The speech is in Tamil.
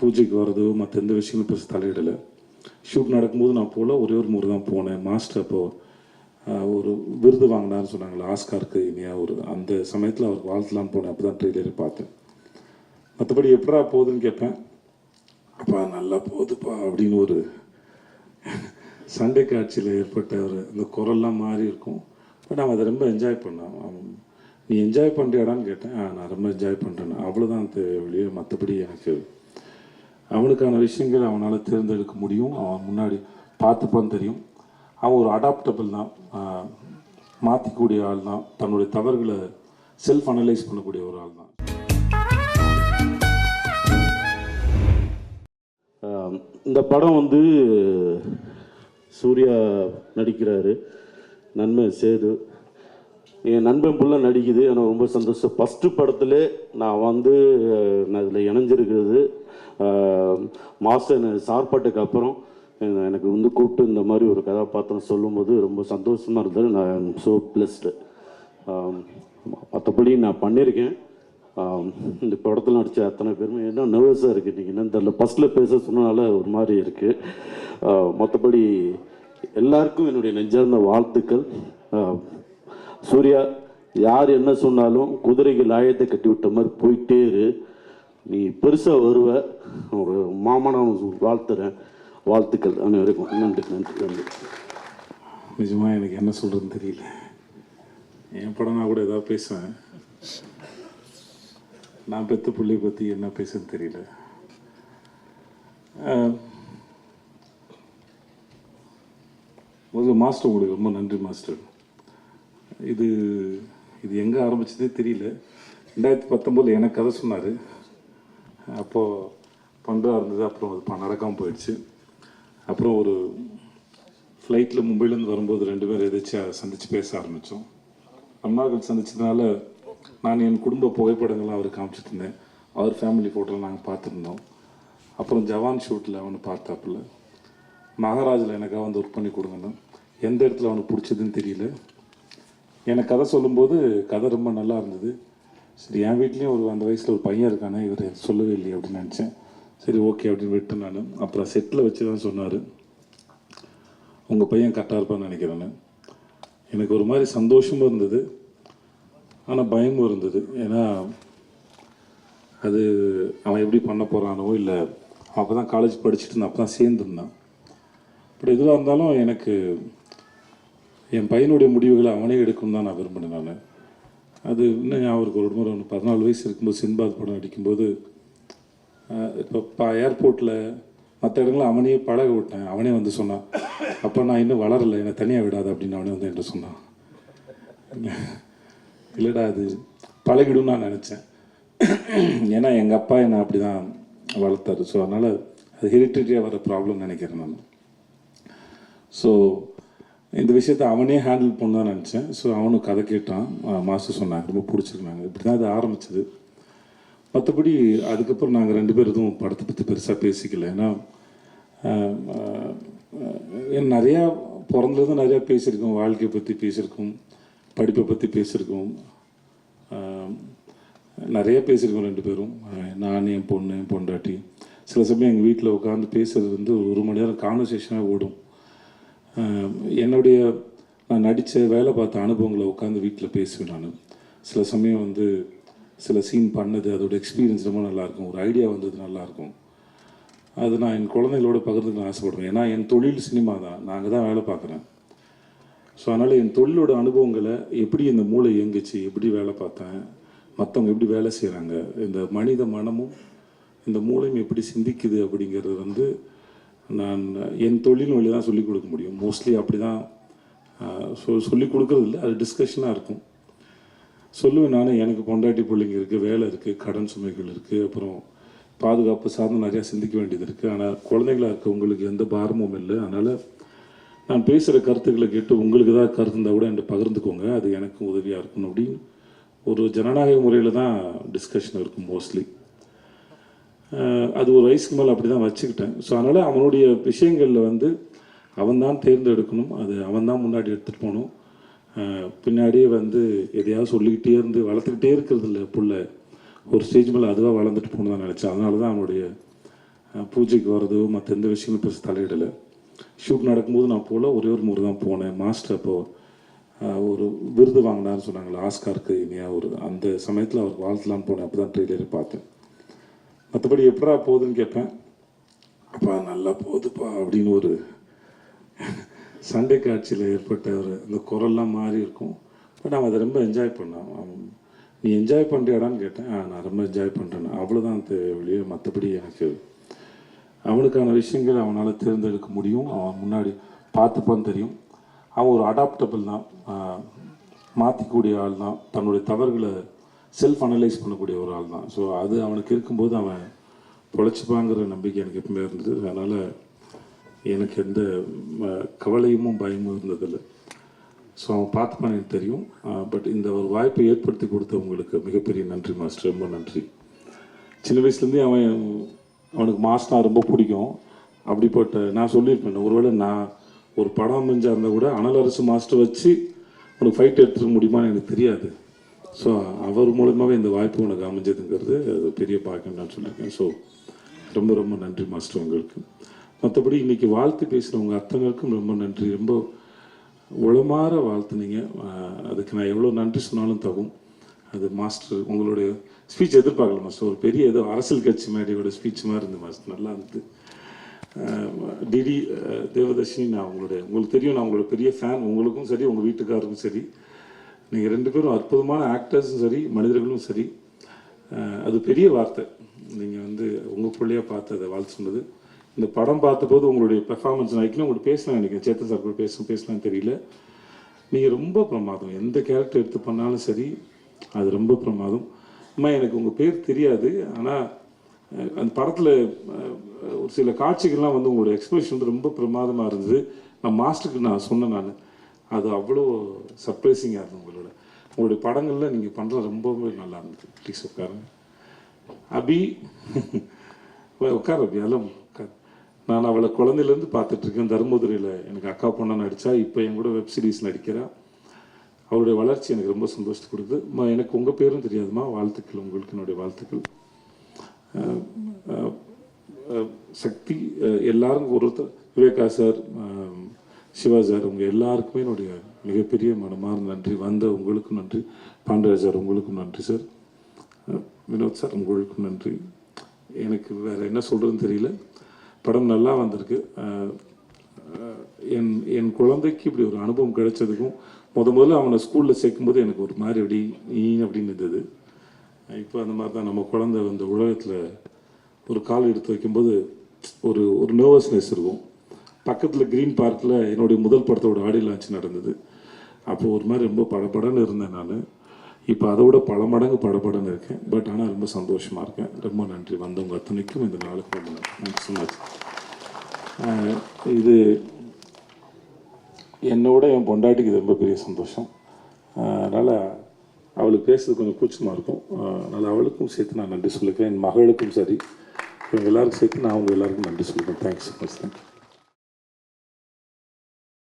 பூஜைக்கு வர்றதோ மற்ற எந்த விஷயமும் பெருசு தலையிடலை. ஷூட் நடக்கும்போது நான் போகல ஒரே ஒரு முறை தான் போனேன். மாஸ்டர் அப்போது ஒரு விருது வாங்கினார்னு சொன்னாங்களே ஆஸ்காருக்கு இனியா ஒரு அந்த சமயத்தில் அவர் வாழ்த்துலாம் போனேன். அப்போ தான் ட்ரெய்லரை பார்த்தேன். மற்றபடி எப்படா போகுதுன்னு கேட்பேன். அப்பா நல்லா போகுதுப்பா அப்படின்னு ஒரு சண்டை காட்சியில் ஏற்பட்ட ஒரு அந்த குரல்லாம் மாறி இருக்கும். பட் அவன் அதை ரொம்ப என்ஜாய் பண்ணான். அவன் நீ என்ஜாய் பண்ணுறியாடான்னு கேட்டேன். நான் ரொம்ப என்ஜாய் பண்ணுறேன் அவ்வளோதான் வெளியே மற்றபடி எனக்கு அவனுக்கான விஷயங்கள் அவனால் தேர்ந்தெடுக்க முடியும். அவன் முன்னாடி பார்த்துப்பான்னு தெரியும். அவன் ஒரு அடாப்டபிள் தான். மாற்றிக்கூடிய ஆள் தான். தன்னுடைய தவறுகளை செல்ஃப் அனலைஸ் பண்ணக்கூடிய ஒரு ஆள் தான். இந்த படம் வந்து சூர்யா நடிக்கிறாரு. நன்மை சேது. என் நண்பன் புள்ள நடிக்குது. எனக்கு ரொம்ப சந்தோஷம். ஃபஸ்ட்டு படத்துல நான் வந்து நான் இதில் இணைஞ்சிருக்கிறது. மாஸ்டர் சார்பாட்டுக்கு அப்புறம் எனக்கு வந்து கூப்பிட்டு இந்த மாதிரி ஒரு கதாபாத்திரம் சொல்லும்போது ரொம்ப சந்தோஷமாக இருந்தது. நான் ஸோ பிளஸ்டு மற்றபடி நான் பண்ணியிருக்கேன். இந்த படத்தில் நடித்த அத்தனை பேருமே என்ன நர்வஸாக இருக்குது நீங்கள் என்னன்னு தெரில ஃபஸ்ட்டில் பேச சொன்னனால ஒரு மாதிரி இருக்குது மற்றபடி எல்லாருக்கும் என்னுடைய நெஞ்சார்ந்த வாழ்த்துக்கள். சூர்யா யார் என்ன சொன்னாலும் குதிரைக்கு லாயத்தை கட்டி விட்ட மாதிரி போயிட்டே இரு. நீ பெருசாக வருவ. ஒரு மாமனா வாழ்த்துறேன். வாழ்த்துக்கள் அனைவருக்கும். நன்றி நன்றி நன்றி. நிஜமாக எனக்கு என்ன சொல்கிறதுன்னு தெரியல. என் படம்னா கூட ஏதாவது பேசுவேன். நான் பெத்த பிள்ளைய பற்றி என்ன பேசுன்னு தெரியல. முதல்ல மாஸ்டர் உங்களுக்கு ரொம்ப நன்றி மாஸ்டர். இது இது எங்கே ஆரம்பிச்சதே தெரியல. ரெண்டாயிரத்தி பத்தொம்போதில் எனக்கு கதை சொன்னார். அப்போது பண்டாக இருந்தது அப்புறம் அது நடக்காமல் போயிடுச்சு. அப்புறம் ஒரு ஃப்ளைட்டில் மும்பையிலேருந்து வரும்போது ரெண்டு பேரும் எதாச்சும் சந்தித்து பேச ஆரம்பித்தோம் அண்ணாக்கள் சந்திச்சதுனால நான் என் குடும்ப புகைப்படங்கள்லாம் அவருக்கு காமிச்சிட்டு இருந்தேன். அவர் ஃபேமிலி ஃபோட்டோலாம் நாங்கள் பார்த்துருந்தோம். அப்புறம் ஜவான் ஷூட்டில் அவனை பார்த்தாப்புல. மகாராஜில் எனக்காக வந்து ஒர்க் பண்ணி கொடுங்கன்னு. எந்த இடத்துல அவனுக்கு பிடிச்சதுன்னு தெரியல. எனக்கு கதை சொல்லும்போது கதை ரொம்ப நல்லா இருந்தது. சரி என் வீட்லேயும் ஒரு அந்த வயசில் ஒரு பையன் இருக்கானே இவர் சொல்லவே இல்லையே அப்படின்னு நினச்சேன். சரி ஓகே அப்படின்னு விட்டேன் நான் அப்புறம் செட்டில் வச்சு தான் சொன்னார். உங்கள் பையன் கரெக்டாக இருப்பான்னு நினைக்கிறேன்னு எனக்கு ஒரு மாதிரி சந்தோஷமும் இருந்தது. ஆனால் பயமும் இருந்தது. ஏன்னா அது அவன் எப்படி பண்ண போகிறானோ இல்லை அப்போ தான் காலேஜ் படிச்சுட்டு நான் அப்போ தான் சேர்ந்துருந்தான். பட் எதுவாக இருந்தாலும் எனக்கு என் பையனுடைய முடிவுகளை அவனே எடுக்கணும் தான் நான் விரும்பினேன் நான். அது இன்னும் ஞாபகம் ஒரு முறை ஒன்று பதினாலு வயசு இருக்கும்போது சின்பாத் படம் அடிக்கும்போது இப்போ பா ஏர்போர்ட்டில் மற்ற இடங்களில் அவனையே பழக விட்டேன். அவனே வந்து சொன்னான் அப்போ நான் இன்னும் வளரலை என்னை தனியாக விடாது அப்படின்னு அவனே வந்து என்கிட்ட சொன்னான். இல்லைடா அது பழகிடும் நான் நினச்சேன். ஏன்னா எங்கள் அப்பா என்னை அப்படி தான் வளர்த்தாரு. ஸோ அதனால் அது ஹெரிட்டரியாக வர ப்ராப்ளம் நினைக்கிறேன் நான். ஸோ இந்த விஷயத்தை அவனே ஹேண்டில் பண்ணான்னு நினச்சேன். ஸோ அவனும் கதை கேட்டான். மாஸ்டர் சொன்னாங்க ரொம்ப பிடிச்சிருந்தாங்க. இப்படி தான் இது ஆரம்பிச்சது. மற்றபடி அதுக்கப்புறம் நாங்கள் ரெண்டு பேரும் எதுவும் படத்தை பற்றி பெருசாக பேசிக்கல. ஏன்னா நிறையா பிறந்ததும் நிறையா பேசியிருக்கோம். வாழ்க்கையை பற்றி பேசியிருக்கோம். படிப்பை பற்றி பேசியிருக்கோம். நிறையா நிறைய பேசியிருக்கோம் ரெண்டு பேரும். நான் என் பொண்ணு என் பொண்டாட்டி. சில சமயம் எங்கள் வீட்டில் உட்காந்து பேசுறது வந்து ஒரு மணி நேரம் கான்வர்சேஷனாக ஓடும். என்னுடைய நான் நடித்த வேலை பார்த்த அனுபவங்களை உட்காந்து வீட்டில் பேசுவேன் நான். சில சமயம் வந்து சில சீன் பண்ணது அதோட எக்ஸ்பீரியன்ஸ் ரொம்ப நல்லாயிருக்கும். ஒரு ஐடியா வந்தது நல்லாயிருக்கும். அது நான் என் குழந்தைகளோட பகிர்ந்துக்க ஆசைப்படுவேன் ஏன்னா என் தொழில் சினிமா தான். நாங்கள் தான் வேலை பார்க்குறேன். ஸோ அதனால் என் தொழிலோட அனுபவங்களை எப்படி இந்த மூளை இயங்குச்சு எப்படி வேலை பார்த்தேன் மற்றவங்க எப்படி வேலை செய்கிறாங்க இந்த மனித மனமும் இந்த மூளையும் எப்படி சிந்திக்குது அப்படிங்கிறது வந்து நான் என் தொழில் வழி தான் சொல்லிக் கொடுக்க முடியும். மோஸ்ட்லி அப்படி தான் சொ சொல்லிக் கொடுக்கறது இல்லை அது டிஸ்கஷனாக இருக்கும். சொல்லுவேன் நான் எனக்கு பொண்டாட்டி பிள்ளைங்க இருக்குது வேலை இருக்குது கடன் சுமைகள் இருக்குது அப்புறம் பாதுகாப்பு சார்ந்து நிறையா சிந்திக்க வேண்டியது இருக்குது ஆனால் குழந்தைகளாக இருக்க உங்களுக்கு எந்த பாரமும் இல்லை. அதனால் நான் பேசுகிற கருத்துக்களை கேட்டு உங்களுக்கு ஏதாவது கருத்து இருந்தால் கூட என்கிட்ட பகிர்ந்துக்கோங்க. அது எனக்கும் உதவியாக இருக்கும் அப்படின்னு ஒரு ஜனநாயக முறையில் தான் டிஸ்கஷன் இருக்கும் மோஸ்ட்லி அது ஒரு வயசுக்கு மேலே அப்படி தான் வச்சுக்கிட்டேன். ஸோ அதனால் அவனுடைய விஷயங்களில் வந்து அவன் தான் தேர்ந்தெடுக்கணும். அது அவன் தான் முன்னாடி எடுத்துகிட்டு போகணும். பின்னாடியே வந்து எதையாவது சொல்லிக்கிட்டே இருந்து வளர்த்துக்கிட்டே இருக்கிறது இல்லை புள்ள. ஒரு ஸ்டேஜ் மேலே அதுவாக வளர்ந்துட்டு போகணும் தான் நினச்சேன். அதனால தான் அவனுடைய பூஜைக்கு வர்றதோ மற்ற எந்த விஷயங்களும் பெருசு தலையிடலை. ஷூட் நடக்கும்போது நான் போகல ஒரே ஒரு முறை தான் போனேன். மாஸ்டர் அப்போது ஒரு விருது வாங்கினார்னு சொன்னாங்களே ஆஸ்காருக்கு இனியா ஒரு அந்த சமயத்தில் அவருக்கு வாழ்த்தலான்னு போனேன். அப்போ தான் ட்ரெய்லரை பார்த்தேன். மற்றபடி எப்படா போகுதுன்னு கேட்பேன். அப்பா நல்லா போகுதுப்பா அப்படின்னு ஒரு சண்டை காட்சியில் ஏற்பட்ட ஒரு அந்த குரல்லாம் மாறி இருக்கும். பட் அவன் அதை ரொம்ப என்ஜாய் பண்ணான் நீ என்ஜாய் பண்ணுறியாடான்னு கேட்டேன். "ஆ, நான் ரொம்ப என்ஜாய் பண்ணுறேன் அவ்வளோதான் வெளியே மற்றபடி எனக்கு அவனுக்கான விஷயங்கள் அவனால் தேர்ந்தெடுக்க முடியும். அவன் முன்னாடி பார்த்துப்பான்னு தெரியும். அவன் ஒரு அடாப்டபிள் தான். மாற்றிக்கூடிய ஆள் தான் தன்னுடைய தவறுகளை செல்ஃப் அனலைஸ் பண்ணக்கூடிய ஒரு ஆள் தான். ஸோ அது அவனுக்கு இருக்கும்போது அவன் பொழைச்சிப்பாங்கிற நம்பிக்கை எனக்கு எப்பவுமே இருந்தது. அதனால் எனக்கு எந்த கவலையும் பயமும் இருந்ததில்லை. ஸோ அவன் பார்த்துப்பான் எனக்கு தெரியும். பட் இந்த ஒரு வாய்ப்பை ஏற்படுத்தி கொடுத்தவங்களுக்கு மிகப்பெரிய நன்றி மாஸ்டர். ரொம்ப நன்றி. சின்ன வயசுலேருந்தே அவன் அவனுக்கு மாஸ்டர்னா ரொம்ப பிடிக்கும். அப்படிப்பட்ட நான் சொல்லியிருப்பேன் ஒருவேளை நான் ஒரு படம் அமைஞ்சா இருந்தால் கூட அனல் அரசு மாஸ்டர் வச்சு அவனுக்கு ஃபைட் எடுத்துட முடியுமான்னு எனக்கு தெரியாது. ஸோ அவர் மூலமாகவே இந்த வாய்ப்பு உனக்கு அமைஞ்சதுங்கிறது அது பெரிய பாக்கியம் நான் சொல்லியிருக்கேன். ஸோ ரொம்ப ரொம்ப நன்றி மாஸ்டர் உங்களுக்கு. மற்றபடி இன்றைக்கி வாழ்த்து பேசுகிறவங்க அத்தங்களுக்கும் ரொம்ப நன்றி. ரொம்ப உளமாற வாழ்த்துனீங்க அதுக்கு நான் எவ்வளோ நன்றி சொன்னாலும் தகும். அது மாஸ்டர் உங்களுடைய ஸ்பீச் எதிர்பார்க்கல மாஸ்டர். ஒரு பெரிய ஏதோ அரசியல் கட்சி மேடையோட ஸ்பீச் மாதிரி இருந்தது மாஸ்டர். நல்லா இருந்தது. டிடி தேவதர்ஷினி நான் உங்களுடைய உங்களுக்கு தெரியும் நான் உங்களோட பெரிய ஃபேன் உங்களுக்கும் சரி உங்கள் வீட்டுக்காருக்கும் சரி. நீங்கள் ரெண்டு பேரும் அற்புதமான ஆக்டர்ஸும் சரி மனிதர்களும் சரி அது பெரிய வார்த்தை. நீங்கள் வந்து உங்கள் பிள்ளையாக பார்த்து அதை வாழ்த்து சொன்னது. இந்த படம் பார்த்தபோது உங்களுடைய பெர்ஃபார்மன்ஸ் நான் உங்களுக்கு பேசலாம் எனக்கு சேத்தன் சார் கூட பேச பேசலாம்னு தெரியல. நீங்கள் ரொம்ப பிரமாதம். எந்த கேரக்டர் எடுத்து பண்ணாலும் சரி அது ரொம்ப பிரமாதம். அம்மா எனக்கு உங்கள் பேர் தெரியாது. ஆனால் அந்த படத்தில் ஒரு சில காட்சிகள்லாம் வந்து உங்களோட எக்ஸ்பிரஷன் வந்து ரொம்ப பிரமாதமாக இருந்தது. நான் மாஸ்டருக்கு நான் சொன்னேன் நான். அது அவ்வளோ சர்ப்ரைசிங்காக இருந்தது உங்களோட. உங்களுடைய படங்களில் நீங்கள் பண்ணுறது ரொம்பவே நல்லா இருந்தது. ப்ளீஸ் உட்காருங்க. அபி உட்கார் அபி அதெல்லாம் உட்கார். நான் அவளை குழந்தையிலேருந்து பார்த்துட்ருக்கேன் தருமபுரியில் எனக்கு அக்கா பொண்ணை நடித்தா இப்போ என் கூட வெப் சீரிஸ் நடிக்கிறா. அவருடைய வளர்ச்சி எனக்கு ரொம்ப சந்தோஷத்தை கொடுக்குது. எனக்கு உங்கள் பேரும் தெரியாதுமா? வாழ்த்துக்கள் உங்களுக்கு என்னுடைய வாழ்த்துக்கள். சக்தி அஹ், எல்லாரும் ஒருத்தர். விவேகா சார் சிவா சார் உங்கள் எல்லாருக்குமே என்னுடைய மிகப்பெரிய மனமார்ந்த நன்றி. வந்த உங்களுக்கும் நன்றி. பாண்டராஜ் சார் உங்களுக்கும் நன்றி சார் வினோத் சார் உங்களுக்கும் நன்றி. எனக்கு வேறு என்ன சொல்கிறதுன்னு தெரியல. படம் நல்லா வந்திருக்கு. என் என் குழந்தைக்கு இப்படி ஒரு அனுபவம் கிடைச்சதுக்கும் முத முதல்ல அவனை ஸ்கூலில் சேர்க்கும்போது எனக்கு ஒரு மாதிரி அப்படி நீ அப்படின்னு இருந்தது. இப்போ அந்த மாதிரி தான் நம்ம குழந்தை அந்த உலகத்தில் ஒரு கால் எடுத்து வைக்கும்போது ஒரு ஒரு நர்வஸ்னஸ் இருக்கும். பக்கத்தில் க்ரீன் பார்க்கில் என்னுடைய முதல் படத்தோட ஆடியோ லான்ச் நடந்தது. அப்போது ஒரு மாதிரி ரொம்ப படப்படன்னு இருந்தேன் நான். இப்போ அதை விட பல மடங்கு படபடன்னு இருக்கேன். பட் ஆனால் ரொம்ப சந்தோஷமாக இருக்கேன். ரொம்ப நன்றி. வந்தவங்க அத்தனைக்கும் இந்த நாளுக்கு ரொம்ப நன்றி. ஸோ மச் இது என்னோட என் பொண்டாட்டிக்கு இது ரொம்ப பெரிய சந்தோஷம். அதனால் அவளுக்கு பேசுறது கொஞ்சம் கூச்சமாக இருக்கும். அதனால் அவளுக்கும் சேர்த்து நான் நன்றி சொல்லிக்கிறேன். என் மகளுக்கும் சரி. இவங்க எல்லாருக்கும் சேர்த்து நான் அவங்க எல்லாருக்கும் நன்றி சொல்லிக்கிறேன். Thanks so much thank you